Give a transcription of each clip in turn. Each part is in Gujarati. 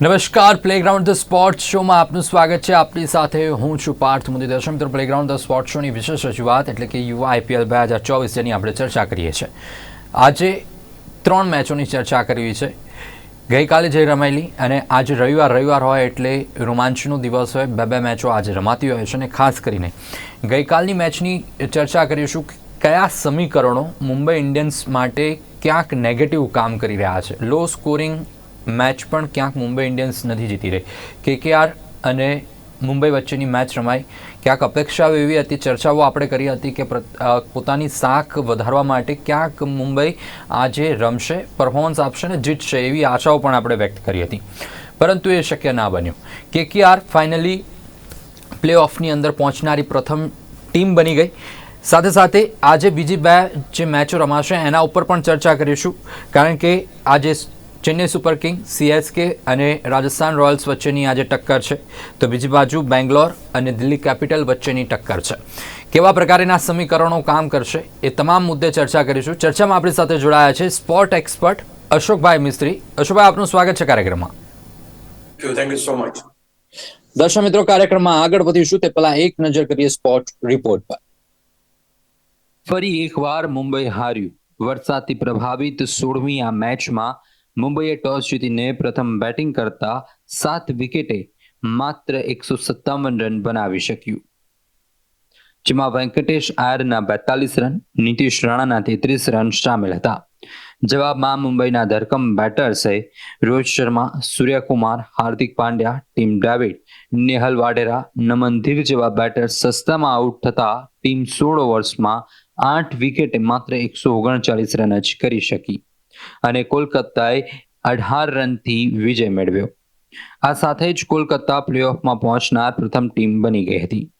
નમસ્કાર પ્લેગ્રાઉન્ડ ધ સ્પોર્ટ શોમાં આપનું સ્વાગત છે. આપની સાથે હું છું પાર્થ મોદી દર્શન. મિત્રો પ્લેગ્રાઉન્ડ ધ સ્પોર્ટ શોની વિશેષ રજૂઆત એટલે કે યુવા આઈપીએલ બે હજાર ચોવીસ જેની આપણે ચર્ચા કરીએ છીએ. આજે ત્રણ મેચોની ચર્ચા કરવી છે. ગઈકાલે જે રમાયેલી અને આજે રવિવાર રવિવાર હોય એટલે રોમાંચનો દિવસ હોય, બે બે મેચો આજે રમાતી હોય છે અને ખાસ કરીને ગઈકાલની મેચની ચર્ચા કરીશું કયા સમીકરણો મુંબઈ ઇન્ડિયન્સ માટે ક્યાંક નેગેટિવ કામ કરી રહ્યા છે. લો સ્કોરિંગ મેચ પણ ક્યાંક મુંબઈ ઇન્ડિયન્સ નથી જીતી રહી. કેકેઆર અને મુંબઈ વચ્ચેની મેચ રમાઈ. ક્યાંક અપેક્ષાઓ એવી હતી, ચર્ચાઓ આપણે કરી હતી કે પોતાની સાખ વધારવા માટે ક્યાંક મુંબઈ આજે રમશે પરફોર્મન્સ આપશે ને જીતશે એવી આશાઓ પણ આપણે વ્યક્ત કરી હતી. પરંતુ એ શક્ય ના બન્યું. કેકેઆર ફાઇનલી પ્લે ઓફની અંદર પહોંચનારી પ્રથમ ટીમ બની ગઈ. સાથે સાથે આજે બીજી બે જે મેચો રમાશે એના ઉપર પણ ચર્ચા કરીશું. કારણ કે આજે ચેન્નઈ સુપર કિંગ સીએસકે અને રાજસ્થાન રોયલ્સ વચ્ચેની આજે ટક્કર છે. તો બીજી બાજુ બેંગ્લોર અને દિલ્હી કેપિટલ વચ્ચેની ટક્કર છે. કેવા પ્રકારના સમીકરણો કામ કરશે એ તમામ મુદ્દે ચર્ચા કરીશું. ચર્ચામાં આપણી સાથે જોડાયા છે સ્પોર્ટ એક્સપર્ટ અશોકભાઈ મિસ્ત્રી. અશોકભાઈ આપનું સ્વાગત છે કાર્યક્રમમાં. દર્શક મિત્રો કાર્યક્રમમાં આગળ વધીશું. તે પહેલા એક નજર કરીએ સ્પોર્ટ રિપોર્ટ પર. ફરી એકવાર મુંબઈ હાર્યું. વરસાદથી પ્રભાવિત સોળમી આ મેચમાં મુંબઈએ ટોસ જીતીને પ્રથમ બેટિંગ કરતા સાત વિકેટે માત્ર એકસો સત્તાવન રન બનાવી શક્યું. જેમાં વેંકટેશ આયરના બેતાલીસ રન નીતિશ રાણાના તેત્રીસ રન સામેલ હતા. જવાબમાં મુંબઈના ધરકમ બેટર્સે રોહિત શર્મા, સૂર્યકુમાર, હાર્દિક પાંડ્યા, ટીમ ડેવિડ, નેહલ વાડેરા, નમન ધીર જેવા બેટર્સ સસ્તામાં આઉટ થતા ટીમ સોળ ઓવર્સમાં આઠ વિકેટે માત્ર એકસો ઓગણચાલીસ રન જ કરી શકી. અને કોલકાતાએ અઢાર રનથી વિજય મેળવ્યો. આ સાથે જ કોલકાતા પ્લેઓફમાં પહોંચનાર પ્રથમ ટીમ બની ગઈ હતી.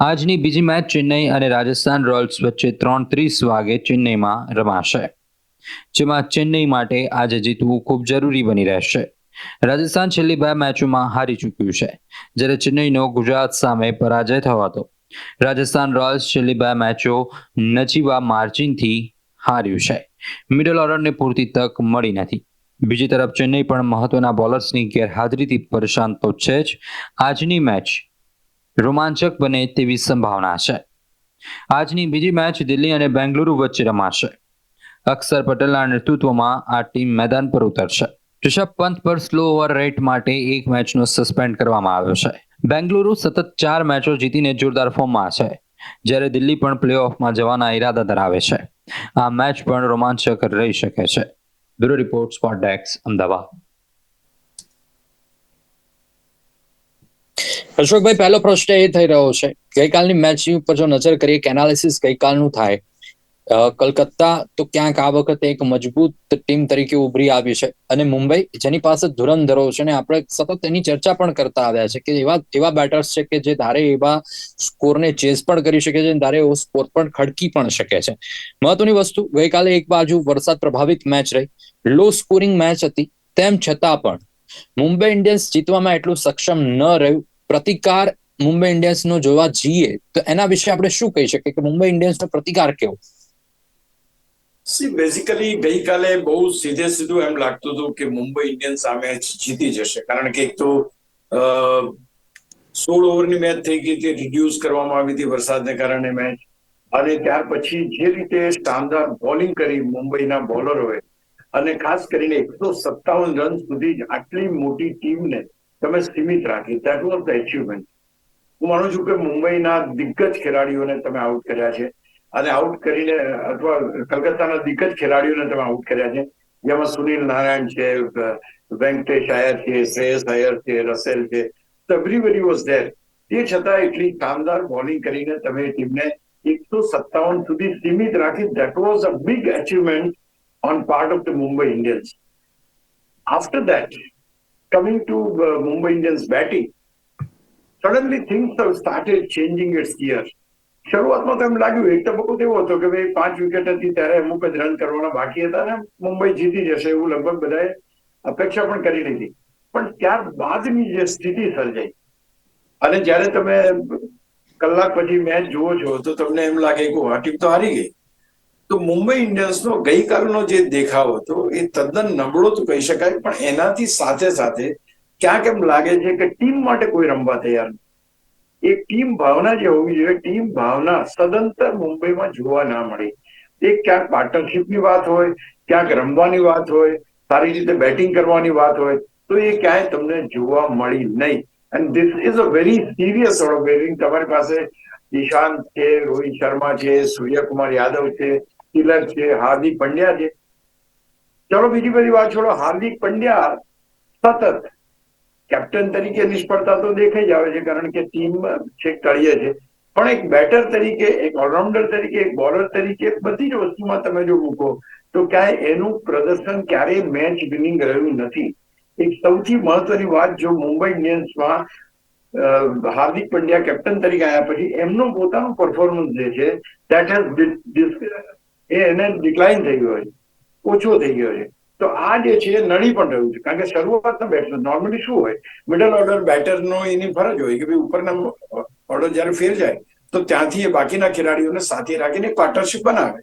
આજની બીજી મેચ ચેન્નઈ અને રાજસ્થાન રોયલ્સ વચ્ચે ત્રણ ત્રીસ વાગે ચેન્નઈમાં રમાશે. જેમાં ચેન્નઈ માટે આજે જીતવું ખૂબ જરૂરી બની રહેશે. રાજસ્થાન છેલ્લી બે મેચોમાં હારી ચૂક્યું છે. જ્યારે ચેન્નઈનો ગુજરાત સામે પરાજય થયો હતો રાજસ્થાન રોયલ્સ છેલ્લી બે મેચો નજીવા માર્જિનથી હાર્યું છે. મિડલ ઓર્ડરને પૂરતી તક મળી નથી. બીજી તરફ ચેન્નઈ પણ મહત્વના બોલર્સની ગેરહાજરીથી પરેશાન તો છે જ. આજની મેચ રોમાંચક બને તેવી સંભાવના છે. આજની બીજી મેચ દિલ્હી અને બેંગલુરુ વચ્ચે રમાશે. અક્ષર પટેલના નેતૃત્વમાં આ ટીમ મેદાન પર ઉતરશે. ઋષભ પંત પર સ્લો ઓવર રેટ માટે એક મેચનો સસ્પેન્ડ કરવામાં આવ્યો છે. બેંગલુરુ સતત ચાર મેચો જીતીને જોરદાર ફોર્મમાં છે. જ્યારે દિલ્હી પણ પ્લે ઓફમાં જવાના ઈરાદા ધરાવે છે. આ મેચ પણ રોમાંચક રહી શકે છે. બ્યુરો રિપોર્ટ, સ્પોટ ડેક્સ અમદાવાદ. અશોકભાઈ, પહેલો પ્રશ્ન એ થઈ રહ્યો છે. ગઈકાલની મેચની ઉપર જો નજર કરીએ, કે એનાલિસિસ ગઈકાલનું થાય. કલકત્તા તો ક્યાંક આ વખતે એક મજબૂત ટીમ તરીકે ઉભરી આવી છે અને મુંબઈ જેની પાસે ધુરંધરો છે અને આપણે સતત એની ચર્ચા પણ કરતા આવ્યા છે કે એવા એવા બેટર્સ છે કે જે ધારે એવા સ્કોરને ચેઝ પણ કરી શકે છે ધારે એવો સ્કોર પણ ખડકી પણ શકે છે. મહત્વની વસ્તુ, ગઈકાલે એક બાજુ વરસાદ પ્રભાવિત મેચ રહી. લો સ્કોરિંગ મેચ હતી. તેમ છતાં પણ મુંબઈ ઇન્ડિયન્સ જીતવામાં એટલું સક્ષમ ન રહ્યું. પ્રતિકાર મુંબઈ ઇન્ડિયન્સનો જોવા જઈએ તો એના વિશે આપણે શું કહી શકીએ કે મુંબઈ ઇન્ડિયન્સનો પ્રતિકાર કેવો? સી બેઝિકલી ગઈકાલે બહુ સીધે સીધું એમ લાગતું હતું કે મુંબઈ ઇન્ડિયન્સ મેચ જીતી જશે. કારણ કે એક તો સોળ ઓવરની મેચ થઈ ગઈ હતી રિડ્યુસ કરવામાં આવી હતી વરસાદને કારણે મેચ. અને ત્યાર પછી જે રીતે શાનદાર બોલિંગ કરી મુંબઈના બોલરોએ, અને ખાસ કરીને એકસો સત્તાવન રન સુધી આટલી મોટી ટીમને તમે સીમિત રાખી. દેટ વોઝ ધ એચિવમેન્ટ હું માનું છું કે મુંબઈના દિગ્ગજ ખેલાડીઓને તમે આઉટ કર્યા છે. અને આઉટ કરીને અથવા કલકત્તાના દિગ્ગજ ખેલાડીઓને તમે આઉટ કર્યા છે. જેમાં સુનિલ નારાયણ છે વેંકટેશ આયર છે, શ્રેયસ આયર છે, રસેલ છે એવરીબડી વોઝ ધેર તે છતાં એટલી શાનદાર બોલિંગ કરીને તમે ટીમને એકસો સત્તાવન સુધી સીમિત રાખી that was a big achievement on part of the Mumbai Indians after that coming to Mumbai Indians batting suddenly things have changing changing its gear. શરૂઆતમાં તો એમ લાગ્યું, એક તબક્કો એવો હતો કે ભાઈ પાંચ વિકેટ હતી ત્યારે અમુક જ રન કરવાના બાકી હતા ને મુંબઈ જીતી જશે એવું લગભગ બધાએ અપેક્ષા પણ કરી લીધી. પણ ત્યાર બાદની જે સ્થિતિ સર્જાઈ, અને જ્યારે તમે કલાક પછી મેચ જુઓ છો, તો તમને એમ લાગે કે આ ટીમ તો હારી ગઈ. તો મુંબઈ ઇન્ડિયન્સનો ગઈકાલનો જે દેખાવ હતો, એ તદ્દન નબળો તો કહી શકાય, પણ એનાથી સાથે સાથે ક્યાંક એમ લાગે છે કે ટીમ માટે કોઈ રમવા તૈયાર નથી. એક ટીમ ભાવના જે હોવી જોઈએ, ટીમ ભાવના સદંતર મુંબઈમાં જોવા ના મળી. એ ક્યાંક પાર્ટનરશિપની વાત હોય, ક્યાંક રમવાની વાત હોય, સારી રીતે બેટિંગ કરવાની વાત હોય, તો એ ક્યાંય તમને જોવા મળી નહીં. And this is a very serious bearing તમારી પાસે ઈશાંત છે, રોહિત શર્મા છે, સૂર્યકુમાર યાદવ છે તિલક છે, હાર્દિક પંડ્યા છે. ચલો બીજી બધી વાત છોડો. હાર્દિક પંડ્યા સતત કેપ્ટન તરીકે નિષ્ફળતા તો દેખાઈ જ આવે છે, કારણ કે ટીમ છેક તળીએ છે. પણ એક બેટર તરીકે, એક ઓલરાઉન્ડર તરીકે, એક બોલર તરીકે બધી જ વસ્તુમાં તમે જો મૂકો, તો ક્યાંય એનું પ્રદર્શન ક્યારેય મેચ વિનિંગ રહ્યું નથી. એક સૌથી મહત્વની વાત જો મુંબઈ ઇન્ડિયન્સમાં હાર્દિક પંડ્યા કેપ્ટન તરીકે આવ્યા પછી, એમનો પોતાનો પરફોર્મન્સ જે છે દેટ હેઝ એને ડિક્લાઇન થઈ ગયો છે, ઓછો થઈ ગયો છે. તો આ જે છે નડી પણ રહ્યું છે. કારણ કે શરૂઆતના બેટ્સમેન નોર્મલી શું હોય મિડલ ઓર્ડર બેટરનો એની ફરજ હોય કે ભાઈ ઉપરના ઓર્ડર જ્યારે ફેર જાય, તો ત્યાંથી એ બાકીના ખેલાડીઓને સાથે રાખીને પાર્ટનરશિપ બનાવે.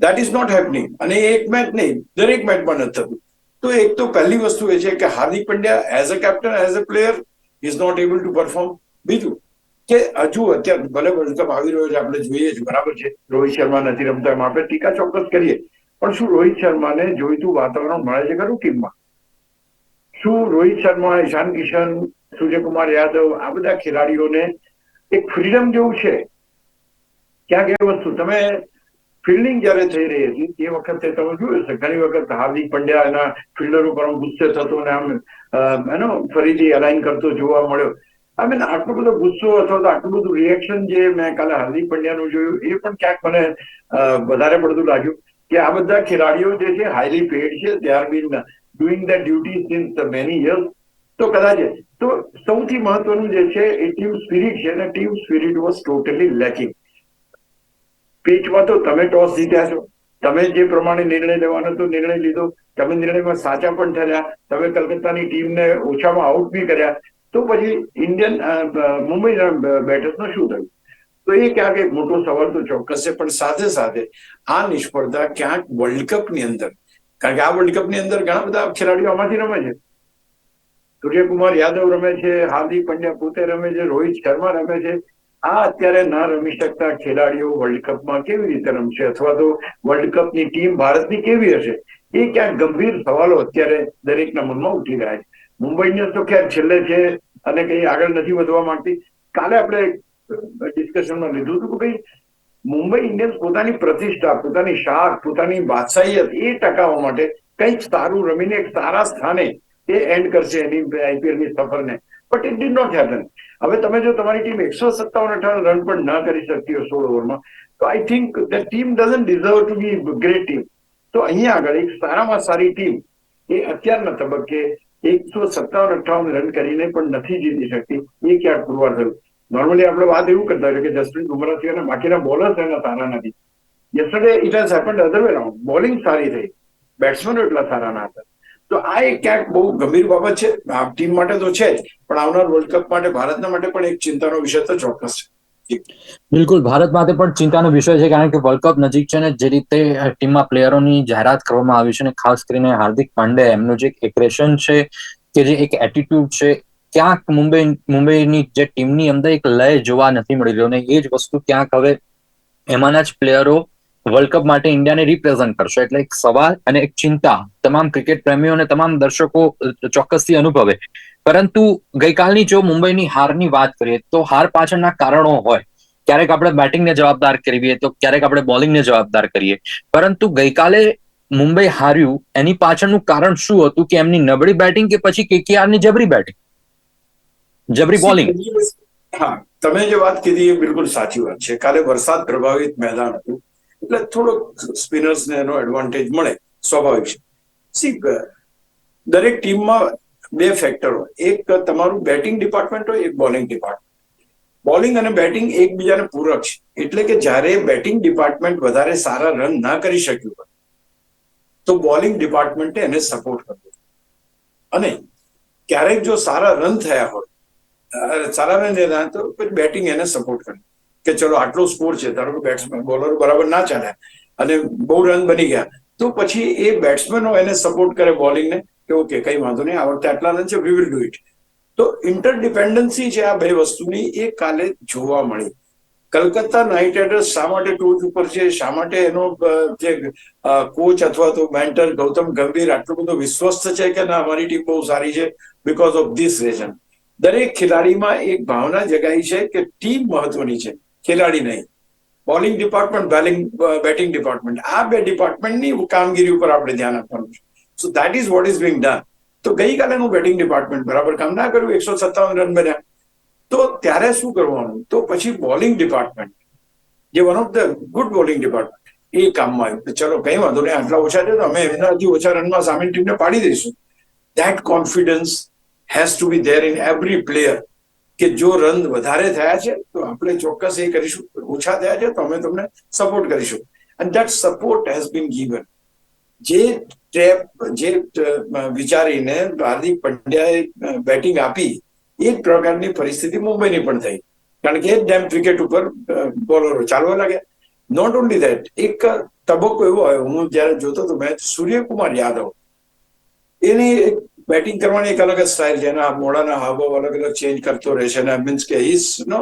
દેટ ઇઝ નોટ હેપનિંગ અને એક મેચ નહીં, દરેક મેચમાં નથી થતું. તો એક તો પહેલી વસ્તુ એ છે કે Hardik Pandya as a captain as a player is not able to perform બીજું, કે હજુ અત્યારે ભલે વર્લ્ડ કપ આવી રહ્યો છે, આપણે જોઈએ છે બરાબર છે. રોહિત શર્મા નથી રમતા, એમ આપણે ટીકા ચોક્કસ કરીએ. પણ શું રોહિત શર્માને જોઈતું વાતાવરણ મળે છે ખરું ટીમમાં? શું રોહિત શર્મા, ઈશાન કિશન, સૂર્યકુમાર યાદવ, આ બધા ખેલાડીઓને એક ફ્રીડમ જેવું છે? ક્યાંક એ વસ્તુ, તમે ફિલ્ડિંગ જયારે થઈ રહી હતી, એ વખતે તમે જોયું છે ઘણી વખત હાર્દિક પંડ્યા એના ફિલ્ડર ઉપર ગુસ્સે થતો અને આમ એનો ફરીથી અલાઇન કરતો જોવા મળ્યો. આઈ મીન, આટલો બધો ગુસ્સો અથવા તો આટલું બધું રિએક્શન જે મેં કાલે હાર્દિક પંડ્યાનું જોયું, એ પણ ક્યાંક મને વધારે પડતું લાગ્યું. કે આ બધા ખેલાડીઓ જે છે હાઈલી પેડ છે they are been doing the duty since many years તો કદાચ તો સૌથી મહત્વનું જે છે, એ ટીમ સ્પિરિટ છે અને team spirit was totally lacking પીચમાં તો તમે ટોસ જીત્યા છો. તમે જે પ્રમાણે નિર્ણય લેવાનો હતો, નિર્ણય લીધો. તમે નિર્ણયમાં સાચા પણ ઠર્યા તમે કલકત્તાની ટીમને ઓછામાં આઉટ બી કર્યા. તો પછી ઇન્ડિયન મુંબઈના બેટર્સનું શું થયું? તો એ ક્યાંક એક મોટો સવાલ તો ચોક્કસ છે, પણ સાથે સાથે આ નિષ્ફળતા ક્યાંક વર્લ્ડ કપની અંદર, કારણ કે આ વર્લ્ડ કપની અંદર ઘણા બધા ખેલાડીઓ આમાંથી રમે છે. સૂર્યકુમાર યાદવ રમે છે, હાર્દિક પંડ્યા પોતે રમે છે, રોહિત શર્મા રમે છે. આ અત્યારે ના રમી શકતા ખેલાડીઓ વર્લ્ડ કપમાં કેવી રીતે રમશે? અથવા તો વર્લ્ડ કપની ટીમ ભારતની કેવી હશે? એ ક્યાંક ગંભીર સવાલો અત્યારે દરેકના મનમાં ઉઠી રહ્યા છે. મુંબઈ ઇન્ડિયન્સ તો ક્યાંક છેલ્લે છે અને કઈ આગળ નથી વધવા માંગતી. કાલે આપણે ડિસ્કશનમાં લીધું હતું કે ભાઈ, મુંબઈ ઇન્ડિયન્સ પોતાની પ્રતિષ્ઠા, પોતાની શાખ, પોતાની બાદશાહીયત એ ટકાવવા માટે કંઈક સારું રમીને, એક સારા સ્થાને એ એન્ડ કરશે એની આઈપીએલની સફરને. But it did not happen હવે તમે જો તમારી ટીમ એકસો સત્તાવન અઠાવન રન પણ ના કરી શકતી હોય સોળ ઓવરમાં તો I think the team doesn't deserve to be great team તો અહીંયા આગળ એક સારામાં સારી ટીમ એ અત્યારના તબક્કે એકસો સત્તાવન અઠાવન રન કરીને પણ નથી જીતી શકતી. એ ક્યાંક પુરવાર થયું. નોર્મલી આપણે વાત એવું કરતા હોય કે જસપ્રીત બુમરાહ સિવાય અને બાકીના બોલર્સ એના સારા નથી. Yesterday it has happened other way round bowling સારી થઈ. બેટ્સમેનો એટલા સારા ના હતા. તો આ એક ક્યાંક બહુ ગંભીર બાબત છે. ટીમ માટે તો છે જ, પણ આવનાર વર્લ્ડ કપ માટે, ભારતના માટે પણ એક ચિંતાનો વિષય તો ચોક્કસ છે. બિલકુલ. ભારત માટે પણ ચિંતાનો વિષય છે, કારણ કે વર્લ્ડ કપ નજીક છે ને, જે રીતે ટીમમાં પ્લેયરોની જાહેરાત કરવામાં આવી છે અને ખાસ કરીને હાર્દિક પાંડે એમનું જે એક એગ્રેશન છે, કે જે એક એટીટ્યુડ છે ક્યાંક મુંબઈ, મુંબઈની જે ટીમની અંદર એક લય જોવા નથી મળી રહ્યો અને એ જ વસ્તુ ક્યાંક હવે એમાંના જ પ્લેયરો વર્લ્ડ કપ માટે ઇન્ડિયાને રિપ્રેઝન્ટ કરશે. એટલે એક સવાલ અને એક ચિંતા તમામ ક્રિકેટ પ્રેમીઓ અને તમામ દર્શકો ચોક્કસથી અનુભવે. પરંતુ ગઈકાલની જો મુંબઈની હારની વાત કરીએ તો હાર પાછળના કારણો હોય. ક્યારેક આપણે બેટિંગને જવાબદાર કરીએ તો ક્યારેક આપણે બોલિંગને જવાબદાર કરીએ. પરંતુ ગઈકાલે મુંબઈ હાર્યું, એની પાછળનું કારણ શું હતું કે એમની નબળી બેટિંગ કે પછી કેકેઆરની જબરી બેટિંગ જબરી બોલિંગ. હા તમે જે વાત કીધી એ બિલકુલ સાચી વાત છે. કાલે વરસાદ પ્રભાવિત મેદાન હતું એટલે થોડોક સ્પિનર્સને એનો એડવાન્ટેજ મળે સ્વાભાવિક છે. સી દરેક ટીમમાં બે ફેક્ટર હોય. એક તમારું બેટિંગ ડિપાર્ટમેન્ટ હોય એક બોલિંગ ડિપાર્ટમેન્ટ બોલિંગ અને બેટિંગ એકબીજાને પૂરક છે. એટલે કે જ્યારે બેટિંગ ડિપાર્ટમેન્ટ વધારે સારા રન ના કરી શક્યું હોય તો બોલિંગ ડિપાર્ટમેન્ટે એને સપોર્ટ કરવો અને ક્યારેક જો સારા રન થયા હોય સારા રન તો પછી બેટિંગ એને સપોર્ટ કરે. કે ચલો આટલો સ્કોર છે, ધારો કે બેટ્સમેન બોલર બરાબર ના ચાલે અને બહુ રન બની ગયા, તો પછી એ બેટ્સમેનો એને સપોર્ટ કરે બોલિંગને કે ઓકે કઈ વાંધો નહીં, આ વખતે આટલા રન છે વી વિલ ડુ ઇટ તો ઇન્ટરડિપેન્ડન્સી છે આ બે વસ્તુની એ કાલે જોવા મળી. કલકત્તા નાઇટ રાઇડર્સ શા માટે ટોચ ઉપર છે, શા માટે એનો જે કોચ અથવા તો મેન્ટર ગૌતમ ગંભીર આટલું બધું વિશ્વસ્ત છે કે ના, અમારી ટીમ બહુ સારી છે બીકોઝ ઓફ ધીસ રીઝન દરેક ખેલાડીમાં એક ભાવના જગાઈ છે કે ટીમ મહત્વની છે. ખેલાડી નહીં. Bowling department, bowling, batting department, આ બે ડિપાર્ટમેન્ટની કામગીરી ઉપર આપણે ધ્યાન આપવાનું છે. So that is what is being done તો ગઈકાલે હું બેટિંગ ડિપાર્ટમેન્ટ બરાબર કામ ના કર્યું, એકસો સત્તાવન રન બન્યા. તો ત્યારે શું કરવાનું? તો પછી બોલિંગ ડિપાર્ટમેન્ટ, જે one of the good bowling department એ કામમાં આવ્યું. ચલો, કઈ વાંધો નહીં, આટલા ઓછા છે તો અમે એમનાથી ઓછા રનમાં સામેની ટીમને પાડી દઈશું. That confidence has to be there in every player કે જો રન વધારે થયા છે, તો આપણે ચોક્કસ એ કરીશું. ઓછા થયા છે, તો અમે તમને સપોર્ટ કરીશું. અને દેટ સપોર્ટ હેઝ બીન ગીવન જે ટેપ જે વિચારીને હાર્દિક પંડ્યાએ બેટિંગ આપી એ પ્રકારની પરિસ્થિતિ મુંબઈની પણ થઈ. કારણ કે ડેમ ક્રિકેટ ઉપર બોલરો ચાલવા લાગ્યા. નોટ ઓનલી ધેટ એક તબક્કો એવો આવ્યો. હું જયારે જોતો હતો મેચ સૂર્યકુમાર યાદવ એની એક બેટિંગ કરવાની એક અલગ સ્ટાઇલ છે. એના મોડાના હાવભાવ અલગ અલગ ચેન્જ કરતો રહે છે. અને મીન્સ કે ઇઝ નો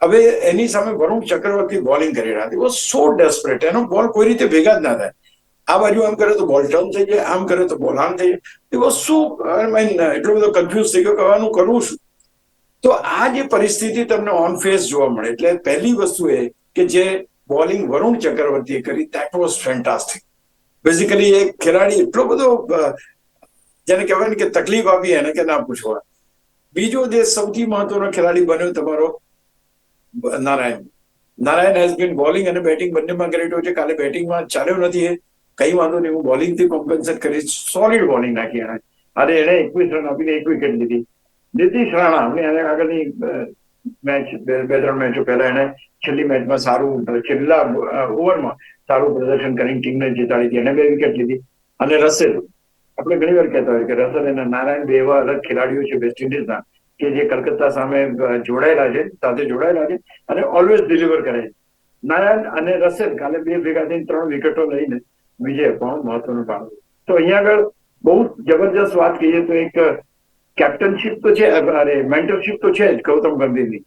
હવે એની સામે વરુણ ચક્રવર્તી બોલિંગ કરી રહ્યા હતી સો ડેસ્પરેટ એનો બોલ કોઈ રીતે ભેગા જ ના થાય. આ બાજુ આમ કરે તો બોલ ટર્ન થઈ જાય. આમ કરે તો બોલ આમ થઈ જાય. એ વસ્તુ આઈ મીન એટલો બધો કન્ફ્યુઝ થઈ ગયો કે આનું કરવું શું? તો આ જે પરિસ્થિતિ તમને ઓન ફેસ જોવા મળે. એટલે પહેલી વસ્તુ એ કે જે બોલિંગ વરુણ ચક્રવર્તીએ કરી દેટ વોઝ ફેન્ટાસ્ટિક બેઝિકલી એક ખેલાડી એટલો બધો જેને કહેવાય ને કે તકલીફ આપી એને કે ના પૂછવા. બીજો જે સૌથી મહત્વનો ખેલાડી બન્યો તમારો, Narayan. Narayan has been bowling અને બેટિંગ બંનેમાં ગ્રેટ છે. કાલે બેટિંગમાં ચાલ્યો નથી એ. કઈ વાંધો નહીં, હું બોલિંગથી કોમ્પન્સેટ કરીશ. સોલિડ બોલિંગ નાખી એને અરે એને એકવીસ રન આપીને એક વિકેટ લીધી. નીતિશ રાણા આપણે એને આગળની મેચ બે ત્રણ મેચો પહેલા એને છેલ્લી મેચમાં સારું છેલ્લા ઓવરમાં સારું પ્રદર્શન કરીને ટીમને જીતાડી હતી. એને બે વિકેટ લીધી. અને રસેલ આપણે ઘણી વાર કહેતા હોય કે રસલ અને નારાયણ બે એવા અલગ ખેલાડીઓ છે વેસ્ટ ઇન્ડિઝના કે જે કલકત્તા સામે જોડાયેલા છે, સાથે જોડાયેલા છે અને ઓલવેઝ ડિલિવર કરે છે. નારાયણ અને રસેલ કાલે બે ભેગા થઈને ત્રણ વિકેટો લઈને વિજય પણ મહત્વનું પાડ્યું તો અહીંયા આગળ બહુ જબરજસ્ત વાત કહીએ તો એક કેપ્ટનશીપ તો છે અરે મેન્ટરશીપ તો છે જ ગૌતમ ગંભીરની.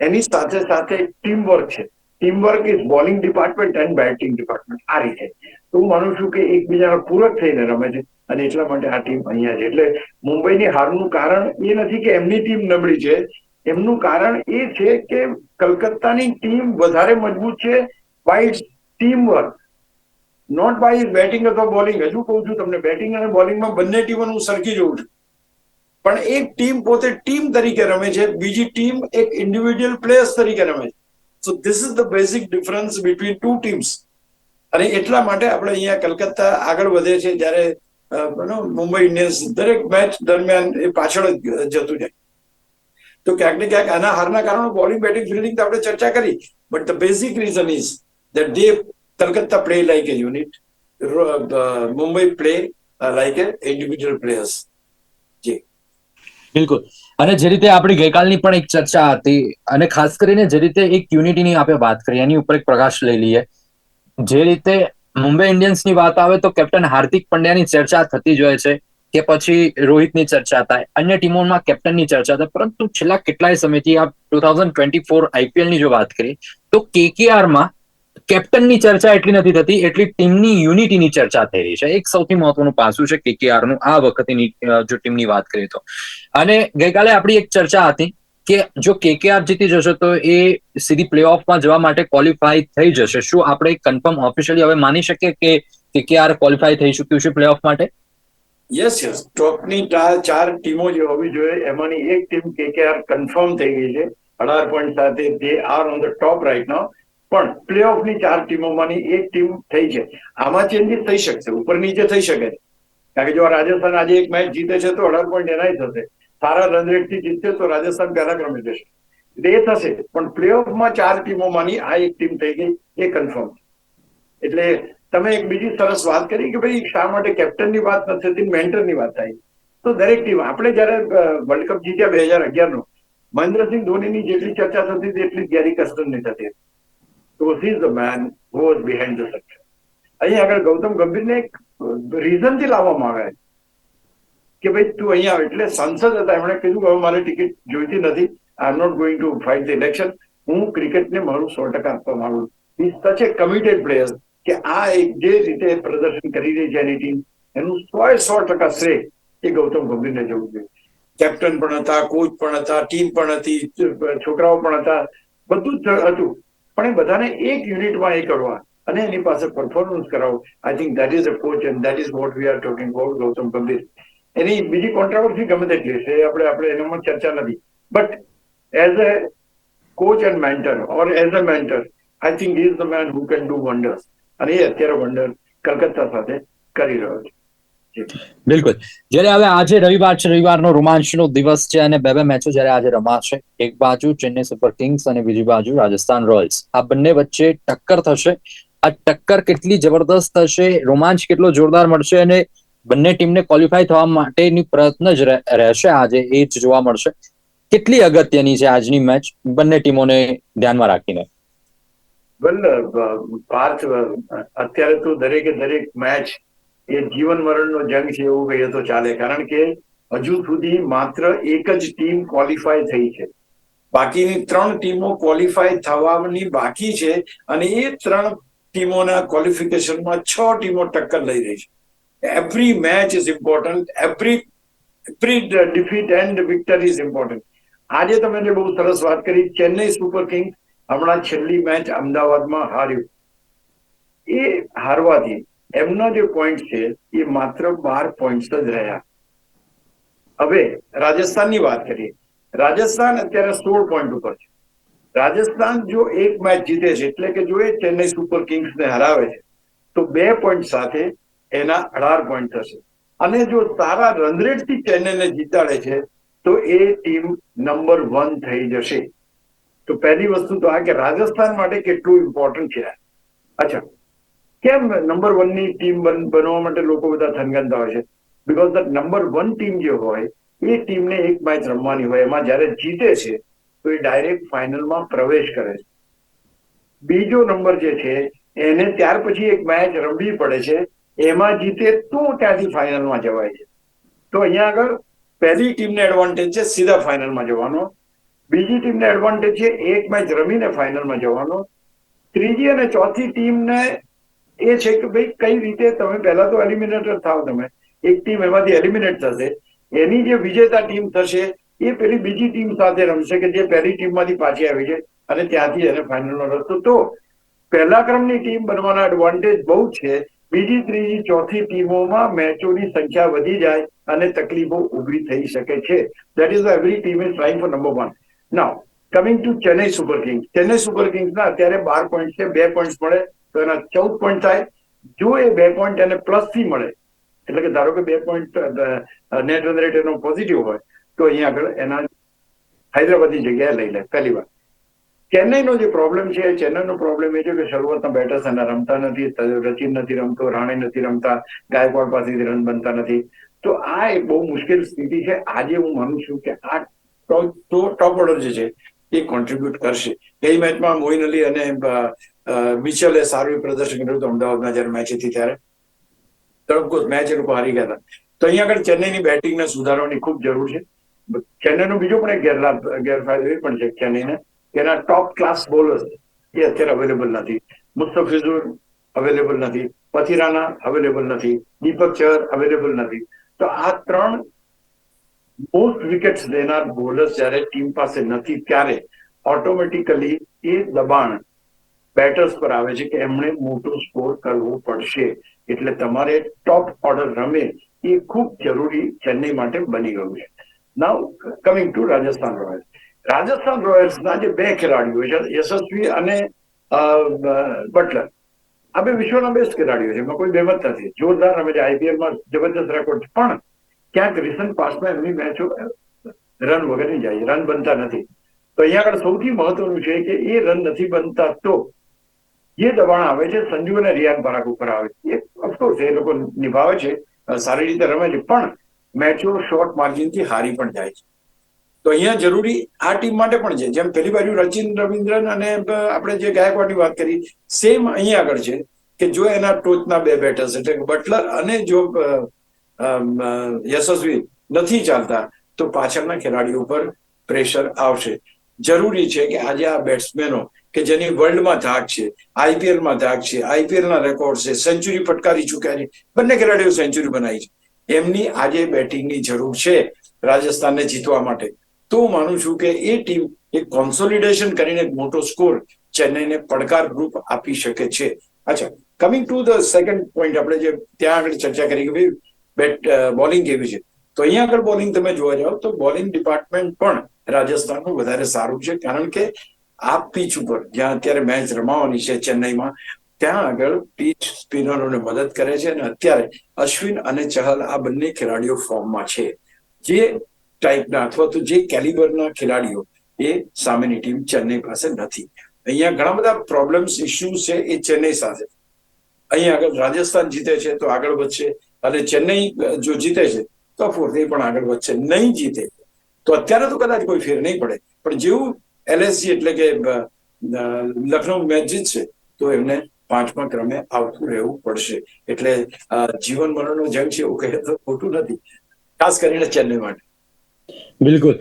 એની સાથે સાથે ટીમ વર્ક છે. Team work is bowling department and batting department આ રીતે. તો હું માનું છું કે એકબીજાના પૂરક થઈને રમે છે. અને એટલા માટે આ ટીમ અહીંયા છે. એટલે મુંબઈની હારનું કારણ એ નથી કે એમની ટીમ નબળી છે. એમનું કારણ એ છે કે કલકત્તાની ટીમ વધારે મજબૂત છે by team work not by batting અથવા બોલિંગ હજુ કહું છું તમને બેટિંગ અને બોલિંગમાં બંને ટીમો હું સરખી જોઉં છું. પણ એક ટીમ પોતે ટીમ તરીકે રમે છે, બીજી ટીમ એક ઇન્ડિવિડ્યુઅલ પ્લેયર્સ તરીકે રમે છે. So this is the basic difference between two teams અને એટલા માટે આપણે અહીંયા કલકત્તા આગળ વધે છે, જ્યારે મુંબઈ ઇન્ડિયન્સ દરેક મેચ દરમિયાન એ પાછળ જતું જાય. તો ક્યાંક ને ક્યાંક આના હારના કારણો બોલિંગ બેટિંગ ફિલ્ડિંગ આપણે ચર્ચા કરી but the basic reason is that they Calcutta play like a unit Mumbai play like a individual players જી. બિલકુલ. અને જે રીતે આપણી ગઈકાલની પણ એક ચર્ચા હતી, અને ખાસ કરીને જે રીતે એક યુનિટીની આપણે વાત કરી એની ઉપર એક પ્રકાશ લઈ લઈએ. જે રીતે મુંબઈ ઇન્ડિયન્સની વાત આવે તો કેપ્ટન હાર્દિક પંડ્યાની ચર્ચા થતી જ હોય છે, કે પછી રોહિતની ચર્ચા થાય. અન્ય ટીમોમાં કેપ્ટનની ચર્ચા થાય. પરંતુ છેલ્લા કેટલાય સમયથી આ ટુ થાઉઝન્ડ ટ્વેન્ટી ફોર આઈપીએલની જો વાત કરીએ, તો કેકેઆરમાં કેપ્ટનની ચર્ચા એટલી નથી થતી, એટલી ટીમની યુનિટીની ચર્ચા થઈ રહી છે. એક સૌથી મહત્વનું પાસું છે કેકેઆરનું આ વખતની જો ટીમની વાત કરીએ તો. અને ગઈકાલે આપણી એક ચર્ચા હતી કે જો કેકેઆર જીતી જશે તો એ સીધી પ્લેઓફમાં જવા માટે ક્વોલિફાય થઈ જશે. શું આપણે કન્ફર્મ ઓફિશિયલી હવે માની શકીએ કે કેકેઆર ક્વોલિફાય થઈ ચૂક્યું છે પ્લેઓફ માટે? Yes yes. ટોપની ચાર ટીમો જે હોવી જોઈએ, એમાંની એક ટીમ કેકેઆર કન્ફર્મ થઈ ગઈ છે. અઢાર પોઈન્ટ સાથે તે are on the top right now પણ ની ચાર ટીમોમાંની એક ટીમ થઈ છે. આમાં ચેન્જીસ થઈ શકશે, ઉપર નીચે થઈ શકે છે. કારણ કે જો રાજસ્થાન આજે એક મેચ જીતે છે તો અઢાર પોઈન્ટ એનાય થશે. સારા રન રેટથી જીતશે તો રાજસ્થાન પહેલા ક્રમે જશે. એટલે એ થશે, પણ માં ચાર ટીમોમાંની આ એક ટીમ થઈ ગઈ, એ કન્ફર્મ એટલે તમે એક બીજી સરસ વાત કરી કે ભાઈ શા માટે કેપ્ટનની વાત નથી થતી મેન્ટરની વાત થાય. તો દરેક ટીમ આપણે જયારે વર્લ્ડ કપ જીત્યા બે હજાર અગિયાર નો મહેન્દ્રસિંહ ધોનીની જેટલી ચર્ચા થતી હતી, એટલી ગેરી કસ્ટનની થતી હતી. He the man who was behind the success અહીં આગળ ગૌતમ ગંભીરને એક રીઝનથી લાવવામાં આવ્યા કે ભાઈ તું અહીંયા આવ એટલે સાંસદ હતા એમણે કીધું કે હવે મારે ટિકિટ જોઈતી નથી I am not going to fight the election હું ક્રિકેટને મારું સો ટકા આપવા માંગુ છું સચ એ કમિટેડ પ્લેયર કે આ એક જે રીતે પ્રદર્શન કરી રહી છે એની ટીમ એનું સો સો ટકા શ્રેય એ ગૌતમ ગંભીરને જવું જોઈએ કેપ્ટન પણ હતા કોચ પણ હતા ટીમ પણ હતી છોકરાઓ પણ હતા બધું જ હતું પણ એ બધાને એક યુનિટમાં એ કરવા અને એની પાસે પરફોર્મન્સ કરાવો. I think that is a coach and that is what we are talking about Gautam Gambhir એની બીજી કોન્ટ્રાવર્સી ગમે તેટલી છે આપણે આપણે એનામાં ચર્ચા નથી. But as a coach and mentor or as a mentor I think is the man who can do wonders અને એ અત્યારે વન્ડર કલકત્તા સાથે કરી રહ્યો છે. બિલકુલ. જયારે હવે આજે રવિવાર છે, રવિવારનો રોમાંચનો દિવસ છે અને બે બે મેચો જયારે આજે રમાશે, એક બાજુ ચેન્નઈ સુપર કિંગ્સ અને બીજી બાજુ રાજસ્થાન રોયલ્સ. આ બંને વચ્ચે ટક્કર થશે. આ ટક્કર કેટલી જબરદસ્ત થશે, રોમાંચ કેટલો જોરદાર મળશે અને બંને ટીમને ક્વોલિફાય થવા માટેની પ્રયત્ન જ રહે- રહેશે આજે, એ જ જોવા મળશે. કેટલી અગત્યની છે આજની મેચ? બંને ટીમોને ધ્યાનમાં રાખીને. પાર્થ અત્યારે તો દરેકે દરેક મેચ એ જીવન મરણનો જંગ છે એવું કહીએ તો ચાલે. કારણ કે હજુ સુધી માત્ર એક જ ટીમ ક્વોલિફાય થઈ છે. બાકીની ત્રણ ટીમો ક્વોલિફાય થવાની બાકી છે અને એ ત્રણ ટીમોના ક્વોલિફિકેશનમાં છ ટીમો ટક્કર લઈ રહી છે. Every match is important every every defeat and victory is important આજે તમે બહુ સરસ વાત કરી, ચેન્નઈ સુપર કિંગ્સ હમણાં છેલ્લી મેચ અમદાવાદમાં હાર્યું. એ હારવાથી એમનો જે પોઈન્ટ છે, એ માત્ર બાર પોઈન્ટ જ રહ્યા. હવે રાજસ્થાનની વાત કરીએ. રાજસ્થાન અત્યારે સોળ પોઈન્ટ ઉપર છે. રાજસ્થાન જો એક મેચ જીતે છે, એટલે કે જો એ ચેન્નઈ સુપર કિંગ્સને હરાવે છે, તો બે પોઈન્ટ સાથે એના અઢાર પોઈન્ટ થશે. અને જો સારા રનથી ચેન્નઈને જીતાડે છે, તો એ ટીમ નંબર વન થઈ જશે. તો પહેલી વસ્તુ તો આ કે રાજસ્થાન માટે કેટલું ઇમ્પોર્ટન્ટ છે. અચ્છા કેમ નંબર વનની ટીમ બનવા માટે લોકો બધા થનગનતા હોય છે? Because the number one team જે હોય, એ ટીમને એક મેચ રમવાની હોય. એમાં જ્યારે જીતે છે, તો એ ડાયરેક્ટ ફાઇનલમાં પ્રવેશ કરે છે. બીજો નંબર જે છે, એને ત્યાર પછી એક મેચ રમવી પડે છે. એમાં જીતે તો ત્યાંથી ફાઇનલમાં જવાય છે. તો અહીંયા આગળ પહેલી ટીમને એડવાન્ટેજ છે, સીધા ફાઇનલમાં જવાનો. બીજી ટીમને એડવાન્ટેજ છે, એક મેચ રમીને ફાઇનલમાં જવાનો. ત્રીજી અને ચોથી ટીમને એ છે કે ભાઈ કઈ રીતે તમે પહેલા તો એલિમિનેટર થાવ તમે. એક ટીમ એમાંથી એલિમિનેટ થશે. એની જે વિજેતા ટીમ થશે, એ પેલી બીજી ટીમ સાથે રમશે કે જે પહેલી ટીમમાંથી પાછી આવી છે અને ત્યાંથી એને ફાઇનલનો રસ્તો. તો પહેલા ક્રમની ટીમ બનવાના એડવાન્ટેજ બહુ છે. બીજી, ત્રીજી, ચોથી ટીમોમાં મેચોની સંખ્યા વધી જાય અને તકલીફો ઊભી થઈ શકે છે. That is every team is trying for number one now coming to Chennai Super Kings Chennai Super કિંગ્સના અત્યારે બાર પોઈન્ટ છે, બે પોઈન્ટ મળે, તો એના ચૌદ પોઈન્ટ થાય. જો એ બે પોઈન્ટ એને પ્લસથી મળે, એટલે કે ધારો કે બે પોઈન્ટ નેટ રન રેટ એનો પોઝિટિવ હોય, તો અહીંયા આગળ એના હૈદરાબાદની જગ્યાએ લઈ લે, પહેલી વાર ચેન્નઈનો જે પ્રોબ્લેમ છે ચેન્નઈનો પ્રોબ્લેમ એ છે કે શરૂઆતના બેટર્સ એના રમતા નથી રચિન નથી રમતો, રાણે નથી રમતા, ગાયકવાડ પાસેથી રન બનતા નથી. તો આ એક બહુ મુશ્કેલ સ્થિતિ છે. આજે હું માનું છું કે આ ટોપ ઓર્ડર જે છે એ કોન્ટ્રીબ્યુટ કરશે. ગઈ મેચમાં મોઇન અલી અને મિચલે સારું પ્રદર્શન કર્યું હતું અમદાવાદમાં જયારે મેચ હતી ત્યારે તરફ મેચ એ લોકો હારી ગયા હતા. તો અહીંયા આગળ ચેન્નઈની બેટિંગને સુધારવાની ખૂબ જરૂર છે. ચેન્નઈનો બીજો પણ એક ગેરલાભ, ગેરફાયદો એ પણ છે ચેન્નઈને તેના ટોપ ક્લાસ બોલર્સ એ અત્યારે અવેલેબલ નથી. મુસ્તફિઝુર અવેલેબલ નથી. પથિરાના અવેલેબલ નથી. દીપક ચહર અવેલેબલ નથી. તો આ ત્રણ મોસ્ટ વિકેટ્સ લેનાર બોલર્સ જ્યારે ટીમ પાસે નથી, ત્યારે ઓટોમેટિકલી એ દબાણ બેટર્સ પર આવે છે કે એમણે મોટો સ્કોર કરવો પડશે. એટલે તમારે ટોપ ઓર્ડર રમે એ ખૂબ જરૂરી ચેન્નઈ માટે બની ગયું છે. Now coming to Rajasthan Royals Rajasthan રોયલ્સના જે બે ખેલાડીઓ છે, યશસ્વી અને બટલર આ બે વિશ્વના બેસ્ટ ખેલાડીઓ છે, એમાં કોઈ બેમત નથી. જોરદાર રમે છે. આઈપીએલમાં જબરદસ્ત રેકોર્ડ પણ ક્યાંક રિસન્ટ પાસ્ટમાં એમની મેચો રન વગરની જાય, રન બનતા નથી. તો અહીંયા આગળ સૌથી મહત્વનું છે કે એ રન નથી બનતા તો જે દબાણ આવે છે, સંજુ અને રિયાન પરાગ ઉપર આવે. છે ઓફકોર્સ એ લોકો નિભાવે છે સારી રીતે રમે છે, પણ મેચો શોર્ટ માર્જિનથી હારી પણ જાય છે. તો અહીંયા જરૂરી આ ટીમ માટે પણ છે. જેમ પેલી બાજુ રચિન રવિન્દ્રન અને આપણે જે ગાયકવાડની વાત કરી, સેમ અહીં આગળ છે કે જો એના ટોચના બે બેટર્સ એટલે બટલર અને જો યશસ્વી નથી ચાલતા, તો પાછળના ખેલાડીઓ ઉપર પ્રેશર આવશે. જરૂરી છે કે આજે આ બેટ્સમેનો કે જેની વર્લ્ડમાં ધાક છે આઈપીએલમાં ધાક છે આઈપીએલના રેકોર્ડ છે સેન્ચુરી ફટકારી ચૂક્યા છે, બંને ખેલાડીઓ સેન્ચુરી બનાવી છે. એમની આજે બેટિંગની જરૂર છે રાજસ્થાનને જીતવા માટે. તો હું માનું છું કે એ ટીમ એક કોન્સોલિડેશન કરીને મોટો સ્કોર ચેન્નઈને પડકાર ગ્રુપ આપી શકે છે. અચ્છા coming to the second point આપણે જે ત્યાં આગળ ચર્ચા કરી કે ભાઈ બેટ બોલિંગ કેવી છે. તો અહીંયા આગળ બોલિંગ તમે જોવા જાઓ તો બોલિંગ ડિપાર્ટમેન્ટ પણ રાજસ્થાનનું વધારે સારું છે. કારણ કે આ પીચ ઉપર, જ્યાં અત્યારે મેચ રમાવાની છે ચેન્નઈમાં, ત્યાં આગળ પીચ સ્પિનરોને મદદ કરે છે અને અત્યારે અશ્વિન અને ચહલ આ બંને ખેલાડીઓ ફોર્મમાં છે. જે ટાઈપના અથવા તો જે કેલિબરના ખેલાડીઓ એ સામેની ટીમ ચેન્નઈ પાસે નથી. અહીંયા ઘણા બધા પ્રોબ્લેમ્સ ઇસ્યુઝ છે એ ચેન્નઈ સાથે. અહીંયા આગળ રાજસ્થાન જીતે છે તો આગળ વધશે. અને ચેન્નઈ જો જીતે છે, તો ઓફકોર્સ પણ આગળ વધશે નહીં જીતે તો અત્યારે તો કદાચ કોઈ ફેર નહીં પડે. પણ જેવું એલએસજી એટલે કે લખનઉ મેચ જીતશે, તો એમને પાંચમા ક્રમે આવતું રહેવું પડશે. એટલે જીવન મરણનો જંગ છે એવું કહે તો ખોટું નથી. ખાસ કરીને ચેન્નઈ માટે. બિલકુલ.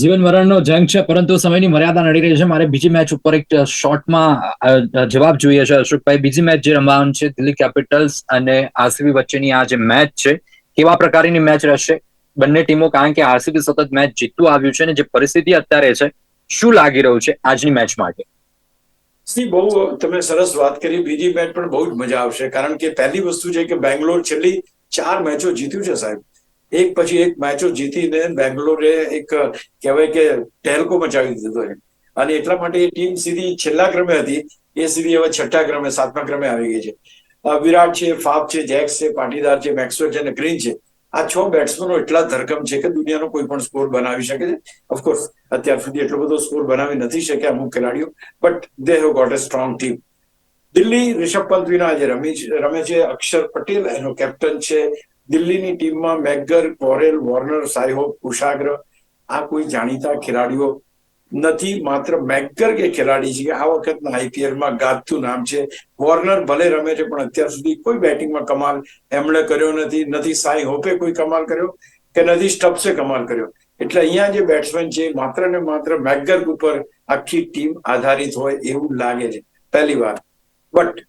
જીવન મરણનો જંગ છે, પરંતુ સમયની મર્યાદા નડી રહી છે. મારે બીજી મેચ ઉપર એક શોર્ટમાં જવાબ જોઈએ છે. અશોકભાઈ, બીજી મેચ જે રમવાનું છે, દિલ્હી કેપિટલ્સ અને આરસીબી વચ્ચેની આ જે મેચ છે, કેવા પ્રકારની મેચ રહેશે? બંને ટીમો, કારણ કે આરસીબી સતત મેચ જીતતું આવ્યું છે અને જે પરિસ્થિતિ અત્યારે છે, શું લાગી રહ્યું છે આજની મેચ માટે? બહુ તમે સરસ વાત કરી. બીજી મેચ પણ બહુ જ મજા આવશે. કારણ કે પહેલી વસ્તુ છે કે બેંગ્લોર છેલ્લી ચાર મેચો જીત્યું છે સાહેબ. એક પછી એક મેચો જીતીને બેંગ્લોરે એક, કહેવાય કે, ટેલકો મચાવી દીધો છે અને એટલા માટે એ ટીમ સીધી છેલ્લા ક્રમે હતી. એ સીધી હવે છઠ્ઠા ક્રમે, સાતમા ક્રમે આવી ગઈ છે. વિરાટ છે, ફાફ છે, જેક્સ છે, પાટીદાર છે, મેક્સવેલ છે અને ગ્રીન છે. આ છ બેટ્સમેનો એટલા ધરકમ છે કે દુનિયાનો કોઈ પણ સ્કોર બનાવી શકે છે. ઓફકોર્સ અત્યાર સુધી એટલો બધો સ્કોર બનાવી નથી શક્યા અમુક ખેલાડીઓ but they have got a strong team Delhi Rishabh Pant વિના આજે રમી રમે છે અક્ષર પટેલ. એનો કેપ્ટન છે દિલ્હીની ટીમમાં મેગર કોરેલ, વોર્નર સાઈહોપ કુશાગ્ર, આ કોઈ જાણીતા ખેલાડીઓ નથી. માત્ર મેગર કે ખેલાડી છે આ વખતના આઈપીએલમાં ગાજતું નામ છે. વોર્નર ભલે રમે છે, પણ અત્યાર સુધી કોઈ બેટિંગમાં કમાલ એમણે કર્યો નથી. નથી સાઈ હોપે કોઈ કમાલ કર્યો કે નથી સ્ટપ્સે કમાલ કર્યો. એટલે અહીંયા જે બેટ્સમેન છે, માત્ર ને માત્ર મેગર ઉપર આખી ટીમ આધારિત હોય એવું લાગે છે. પહેલી વાર but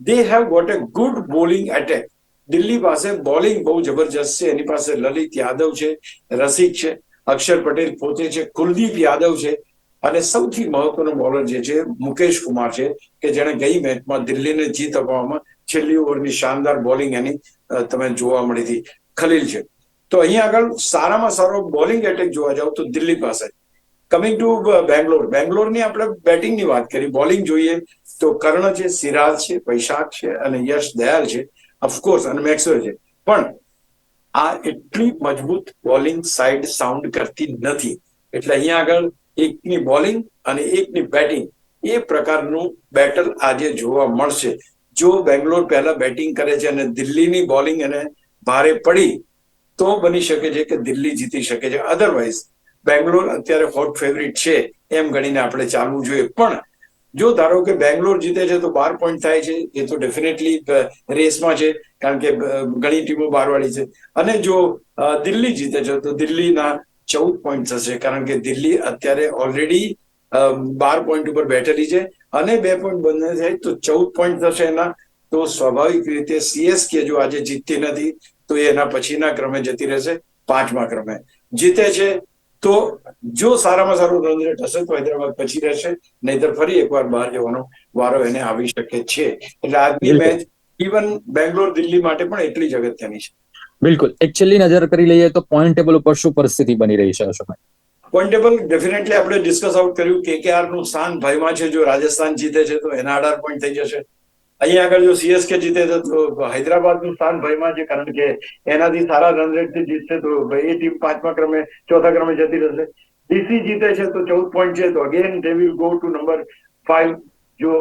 they have got a good bowling attack Delhi પાસે બોલિંગ બહુ જબરજસ્ત છે. એની પાસે લલિત યાદવ છે, રસિક છે, અક્ષર પટેલ પોતે છે, કુલદીપ યાદવ છે અને સૌથી મહત્વનો બોલર જે છે, મુકેશ કુમાર છે, કે જેણે ગઈ મેચમાં દિલ્હીને જીત અપાવવામાં છેલ્લી ઓવરની શાનદાર બોલિંગ એની તમે જોવા મળી હતી. ખલીલ છે. તો અહીંયા આગળ સારામાં સારો બોલિંગ એટેક જોવા જાવ તો દિલ્હી પાસે. Coming to Bangalore. બેંગ્લોરની આપણે બેટિંગની વાત કરી. બોલિંગ જોઈએ તો કર્ણ છે, સિરાજ છે, વૈશાખ છે અને યશ દયાલ છે. ઓફકોર્સ અને મેક્સવેલ છે. પણ આ એટલી મજબૂત બોલિંગ સાઈડ સાઉન્ડ કરતી નથી. એટલે અહીંયા આગળ એકની બોલિંગ અને એકની બેટિંગ એ પ્રકારનું બેટલ આજે જોવા મળશે. જો બેંગ્લોર પહેલા બેટિંગ કરે છે અને દિલ્હીની બોલિંગ એને ભારે પડી, તો બની શકે છે કે દિલ્હી જીતી શકે છે. અધરવાઇઝ બેંગ્લોર અત્યારે હોટ ફેવરિટ છે એમ ગણીને આપણે ચાલવું જોઈએ. પણ જો ધારો કે બેંગ્લોર જીતે છે તો બાર પોઈન્ટ થાય છે, એ તો ડેફિનેટલી રેસમાં છે, કારણ કે ઘણી ટીમો બારવાળી છે. અને જો દિલ્હી જીતે છે તો દિલ્હીના ચૌદ પોઈન્ટ થશે, કારણ કે દિલ્હી અત્યારે ઓલરેડી બાર પોઈન્ટ ઉપર બેઠેલી છે. અને બે પોઈન્ટ બંને થાય તો ચૌદ પોઈન્ટ થશે એના. તો સ્વાભાવિક રીતે સીએસકે જો આજે જીતતી નથી, તો એના પછીના ક્રમે જતી રહેશે, પાંચમા ક્રમે. જીતે છે તો જો સારામાં સારું રન રેટ હશે તો હૈદરાબાદ પછી રહેશે નહીતર ફરી એકવાર બહાર જવાનો વારો એને આવી શકે છે. એટલે આજની મેચ ઇવન બેંગ્લોર દિલ્હી માટે પણ એટલી જ અગત્યની છે. બિલકુલ. એકચ્યુઅલી નજર કરી લઈએ તો પોઈન્ટ ટેબલ ઉપર શું પરિસ્થિતિ બની રહી છે અશોકભાઈ? પોઈન્ટ ટેબલ ડેફિનેટલી આપણે ડિસ્કસ આઉટ કર્યું કેકેઆરનું સ્થાન ભયમાં છે. જો રાજસ્થાન જીતે છે તો એના અઢાર પોઈન્ટ થઈ જશે. અહીંયા આગળ જો સીએસકે જીતે તો હૈદરાબાદનું સ્થાન ભયમાં છે, કારણ કે એનાથી સારા રન રેટથી જીતશે તો એ ટીમ પાંચમા ક્રમે, ચોથા ક્રમે જતી રહેશે. ડીસી જીતે છે તો ચૌદ પોઈન્ટ છે, તો again they will go to number five જો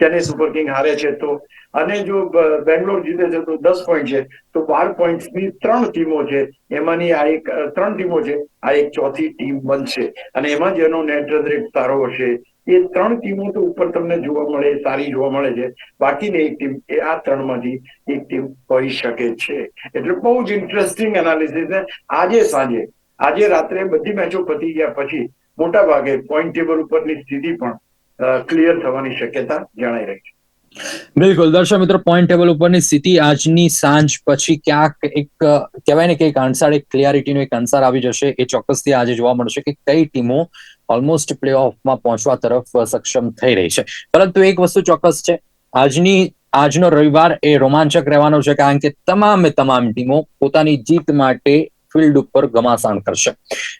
ચેન્નઈ સુપર કિંગ હારે છે તો. અને જો બેંગ્લોર જીતે છે તો દસ પોઈન્ટ છે, તો બાર પોઈન્ટની ત્રણ ટીમો છે. એમાંની આ એક ત્રણ ટીમો છે, આ એક ચોથી ટીમ બનશે. અને એમાં જેનો નેટ રેટ સારો હશે. એ ત્રણ ટીમો તો ઉપર તમને જોવા મળે, સારી જોવા મળે છે. બાકીની એક ટીમ, એ આ ત્રણમાંથી એક ટીમ હોઈ શકે છે. એટલે બહુ જ ઇન્ટરેસ્ટિંગ એનાલિસિસ આજે સાંજે, આજે રાત્રે બધી મેચો પતી ગયા પછી મોટા ભાગે પોઈન્ટ ટેબલ ઉપરની સ્થિતિ પણ ક્લિયર થવાની શક્યતા જણાઈ રહી છે. બિલકુલ. દર્શક મિત્રો પોઈન્ટ ટેબલ ઉપરની સ્થિતિ આજની સાંજ પછી ક્યાંક એક, કહેવાય ને કે એક આન્સર એક ક્લિયરિટીનો એક આન્સર આવી જશે. એ ચોક્કસથી આજે જોવા મળશે કે કઈ ટીમો ઓલમોસ્ટ પ્લે ઓફમાં પહોંચવા તરફ સક્ષમ થઈ રહી છે. પરંતુ એક વસ્તુ ચોક્કસ છે આજની આજનો રવિવાર એ રોમાંચક રહેવાનો છે કારણ કે તમામે તમામ ટીમો પોતાની જીત માટે ફિલ્ડ ઉપર ઘમાસાણ કરશે.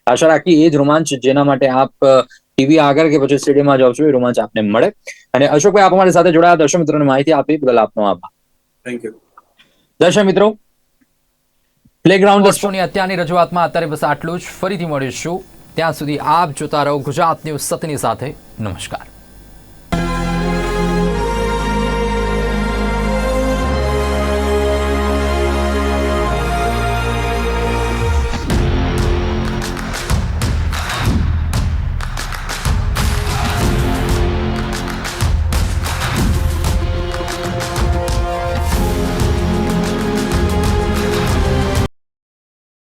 આશા રાખી એ જ રોમાંચ જેના માટે આપ ટીવી આગળ કે પછી સ્ટેડિયમમાં જાઓ છો એ રોમાંચ આપને મળે. અને અશોકભાઈ આપ અમારી સાથે જોડાયા. દર્શક મિત્રોને માહિતી આપી બદલ આપનો આભાર. થેન્ક યુ દર્શક મિત્રો પ્લેગ્રાઉન્ડ દર્શકોની અત્યારની રજૂઆતમાં અત્યારે બસ આટલું જ. ફરીથી મળીશું. ત્યાં સુધી આપ જોતા રહો ગુજરાત ન્યૂઝ સતની સાથે. નમસ્કાર.